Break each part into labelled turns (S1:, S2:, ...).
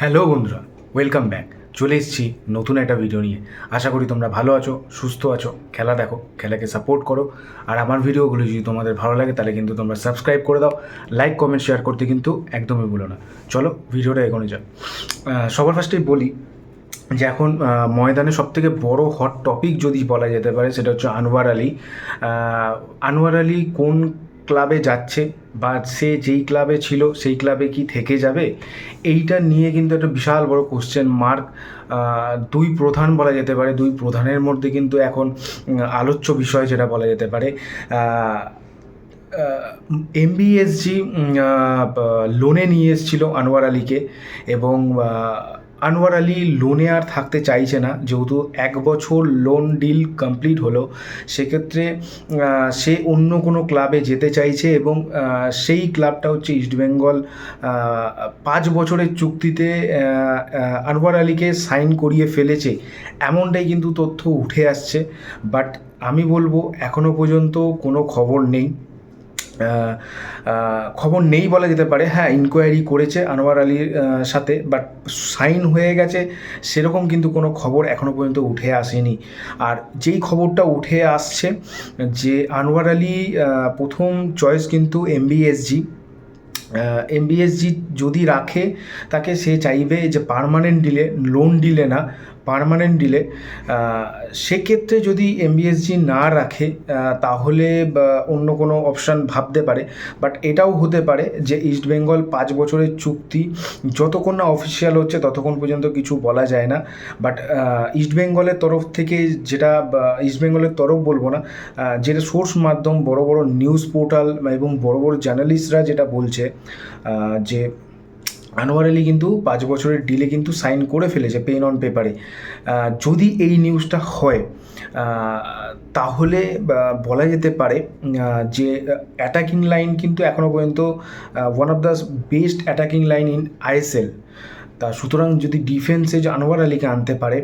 S1: Hello বন্ধুরা welcome back চলে এসেছি নতুন একটা ভিডিও নিয়ে। আশা করি তোমরা ভালো আছো, সুস্থ আছো। খেলা দেখো, খেলাকে সাপোর্ট করো। আর আমার ভিডিওগুলো যদি তোমাদের ভালো লাগে, তাহলে কিন্তু তোমরা সাবস্ক্রাইব করে দাও। লাইক কমেন্ট শেয়ার করতে কিন্তু একদমই ভুলো না। চলো ভিডিওটা এগোনো যাক। সবার ফার্স্টেই বলি যে এখন ময়দানে সবথেকে বড় হট টপিক যদি বলা যেতে পারে, সেটা হচ্ছে আনোয়ার আলী। আনোয়ার আলী কোন ক্লাবে যাচ্ছে বা সে যেই ক্লাবে ছিল, সেই ক্লাবে কি থেকে যাবে? এইটা নিয়ে কিন্তু একটা বিশাল বড় কোশ্চেন মার্ক দুই প্রধান বলা যেতে পারে। দুই প্রধানের মধ্যে কিন্তু এখন আলোচ্য বিষয় যেটা বলা যেতে পারে এমবিএসজি লোনে নিয়ে এসেছিল আনোয়ার আলীকে এবং আনোয়ার আলী লোনে আর থাকতে চাইছে না। যেহেতু এক বছর লোন ডিল কমপ্লিট হলো, সেক্ষেত্রে সে অন্য কোনো ক্লাবে যেতে চাইছে এবং সেই ক্লাবটা হচ্ছে ইস্টবেঙ্গল পাঁচ বছরের চুক্তিতে আনোয়ার আলীকে সাইন করিয়ে ফেলেছে। এমনটাই কিন্তু তথ্য উঠে আসছে। বাট আমি বলব এখনও পর্যন্ত কোনো খবর নেই। খবর নেই বলা যেতে পারে। হ্যাঁ ইনকোয়ারি করেছে আনোয়ার আলীর সাথে বাট সাইন হয়ে গেছে, সেরকম কিন্তু কোনো খবর এখনও পর্যন্ত উঠে আসেনি। আর যেই খবরটা উঠে আসছে, যে আনোয়ার আলী প্রথম চয়েস কিন্তু এমবিএসজি এমবিএসজি যদি রাখে, তাকে সে চাইবে যে পার্মানেন্ট ডিলে লোন ডিলে না। পার্মানেন্ট ডিলে সেক্ষেত্রে যদি এমবিএসজি না রাখে তাহলে অন্য কোনো অপশান ভাবতে পারে। বাট এটাও হতে পারে যে ইস্টবেঙ্গল পাঁচ বছরের চুক্তি, যতক্ষণ না অফিসিয়াল হচ্ছে ততক্ষণ পর্যন্ত কিছু বলা যায় না। বাট ইস্টবেঙ্গলের তরফ থেকে যেটা, বা ইস্টবেঙ্গলের তরফ বলব না যেটা সোর্স মাধ্যম, বড় বড় নিউজ পোর্টাল এবং বড় বড় জার্নালিস্টরা যেটা বলছে যে আনোয়ার আলী কিন্তু পাঁচ বছরের ডিলে কিন্তু সাইন করে ফেলেছে পেন অন পেপারে যদি এই নিউজটা হয় তাহলে বলা যেতে পারে যে অ্যাটাকিং লাইন কিন্তু এখনও পর্যন্ত one of the best attacking line in ISL তা সুতরাং যদি ডিফেন্সে যে আনোয়ার আলীকে আনতে পারে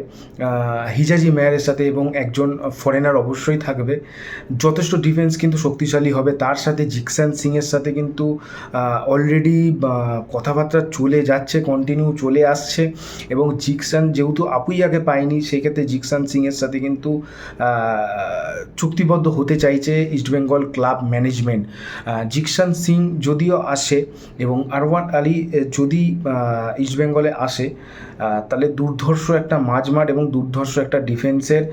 S1: হিজাজি মেয়ারের সাথে এবং একজন ফরেনার অবশ্যই থাকবে। যথেষ্ট ডিফেন্স কিন্তু শক্তিশালী হবে। তার সাথে জিকসান সিংয়ের সাথে কিন্তু অলরেডি কথাবার্তা চলে যাচ্ছে কন্টিনিউ চলে আসছে। এবং জিকসান যেহেতু আপুইয়াকে পায়নি সেক্ষেত্রে জিকসান সিংয়ের সাথে কিন্তু চুক্তিবদ্ধ হতে চাইছে East Bengal club management Jeakson Singh যদিও আসে এবং আরওয়ান আলী যদি আহ, ইস্টবেঙ্গলে আসে। তাহলে দুর্ধর্ষ একটা মাঝমাঠ এবং দুর্ধর্ষ একটা ডিফেন্সের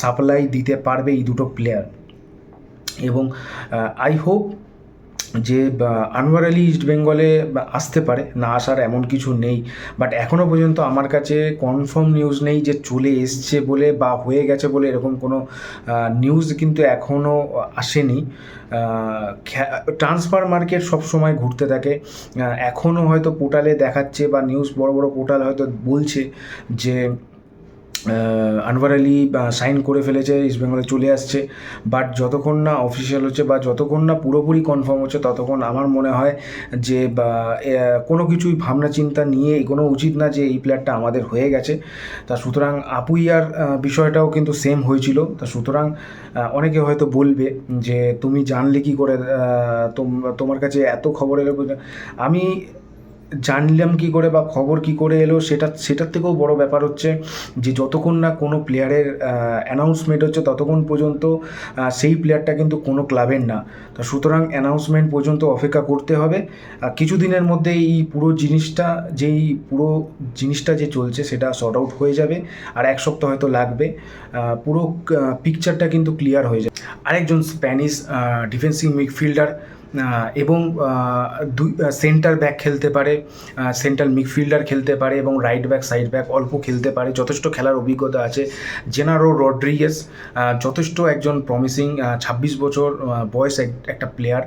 S1: সাপ্লাই দিতে পারবে এই দুটো প্লেয়ার এবং আই হোপ যে আনোয়ার আলী ইস্ট বেঙ্গলে আসতে পারে, না আসার এমন কিছু নেই। বাট এখনও পর্যন্ত আমার কাছে কনফার্ম নিউজ নেই যে চলে এসছে বলে বা হয়ে গেছে বলে এরকম কোনো নিউজ কিন্তু এখনও আসেনি। ট্রান্সফার মার্কেট সব সময় ঘুরতে থাকে। এখনও হয়তো পোর্টালে দেখাচ্ছে বা নিউজ বড় বড় পোর্টাল হয়তো বলছে যে আনোয়ার আলী সাইন করে ফেলেছে ইস্টবেঙ্গলে চলে আসছে। বাট যতক্ষণ না অফিসিয়াল হচ্ছে বা যতক্ষণ না পুরোপুরি কনফার্ম হচ্ছে, ততক্ষণ আমার মনে হয় যে কোনো কিছুই ভাবনা চিন্তা নিয়ে এগোনো উচিত না যে এই প্লেয়ারটা আমাদের হয়ে গেছে। তা সুতরাং আপুইয়ার বিষয়টাও কিন্তু সেম হয়েছিল। তা সুতরাং অনেকে হয়তো বলবে যে, তুমি জানলে কি করে তোম- তোমার কাছে এত খবর এলো? আমি জানলাম কি করে বা খবর কি করে এলো সেটা, সেটার থেকেও বড় ব্যাপার হচ্ছে যে যতক্ষণ না কোনো প্লেয়ারের অ্যানাউন্সমেন্ট হচ্ছে ততক্ষণ পর্যন্ত সেই প্লেয়ারটা কিন্তু কোনো ক্লাবের না। তা সুতরাং অ্যানাউন্সমেন্ট পর্যন্ত অপেক্ষা করতে হবে। কিছুদিনের মধ্যে এই পুরো জিনিসটা, যেই পুরো জিনিসটা যে চলছে সেটা শর্ট আউট হয়ে যাবে। আর এক সপ্তাহ হয়তো লাগবে। পুরো পিকচারটা কিন্তু ক্লিয়ার হয়ে যাবে। আরেকজন স্প্যানিশ ডিফেন্সিভ মিডফিল্ডার এবং দুই সেন্টার ব্যাক খেলতে পারে সেন্ট্রাল মিডফিল্ডার খেলতে পারে এবং রাইট ব্যাক সাইড ব্যাক অল্প খেলতে পারে। যথেষ্ট খেলার অভিজ্ঞতা আছে। জেনারো রড্রিগেস যথেষ্ট একজন প্রমিসিং ছাব্বিশ বছর বয়স এক- একটা প্লেয়ার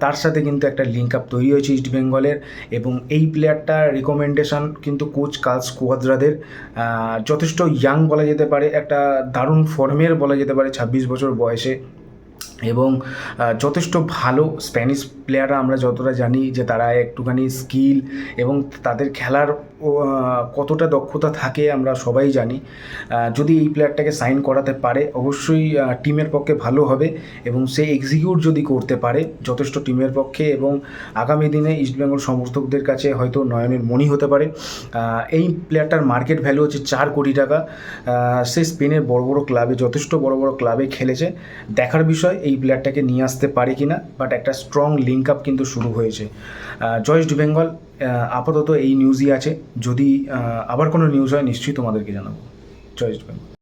S1: তার সাথে কিন্তু একটা লিঙ্ক আপ তৈরি হয়েছে ইস্ট বেঙ্গলের এবং এই প্লেয়ারটার রিকমেন্ডেশন কিন্তু কোচ কার্লস কোয়াদ্রাদের আহ, যথেষ্ট ইয়াং বলা যেতে পারে একটা দারুণ ফর্মের বলা যেতে পারে ছাব্বিশ বছর বয়সে। এবং যথেষ্ট ভালো স্প্যানিশ প্লেয়াররা আমরা যতটা জানি যে তারা একটুখানি স্কিল এবং তাদের খেলার কতটা দক্ষতা থাকে আমরা সবাই জানি। যদি এই প্লেয়ারটাকে সাইন করাতে পারে, অবশ্যই টিমের পক্ষে ভালো হবে এবং সে এক্সিকিউট যদি করতে পারে, যথেষ্ট টিমের পক্ষে এবং আগামী দিনে ইস্টবেঙ্গল সমর্থকদের কাছে হয়তো নয়নের মনি হতে পারে। এই প্লেয়ারটার মার্কেট ভ্যালু হচ্ছে চার কোটি টাকা। সে স্পেনের বড় বড় ক্লাবে যথেষ্ট বড় বড় ক্লাবে খেলেছে। দেখার বিষয় এই প্লেয়ারটাকে নিয়ে আসতে পারে কিনা বাট একটা স্ট্রং লিঙ্ক আপ কিন্তু শুরু হয়েছে। জয়েস ডিবেঙ্গল বেঙ্গল আপাতত এই নিউজই আছে। যদি আবার কোনো নিউজ হয়, নিশ্চয়ই তোমাদেরকে জানাব। জয়েস ডিবেঙ্গল বেঙ্গল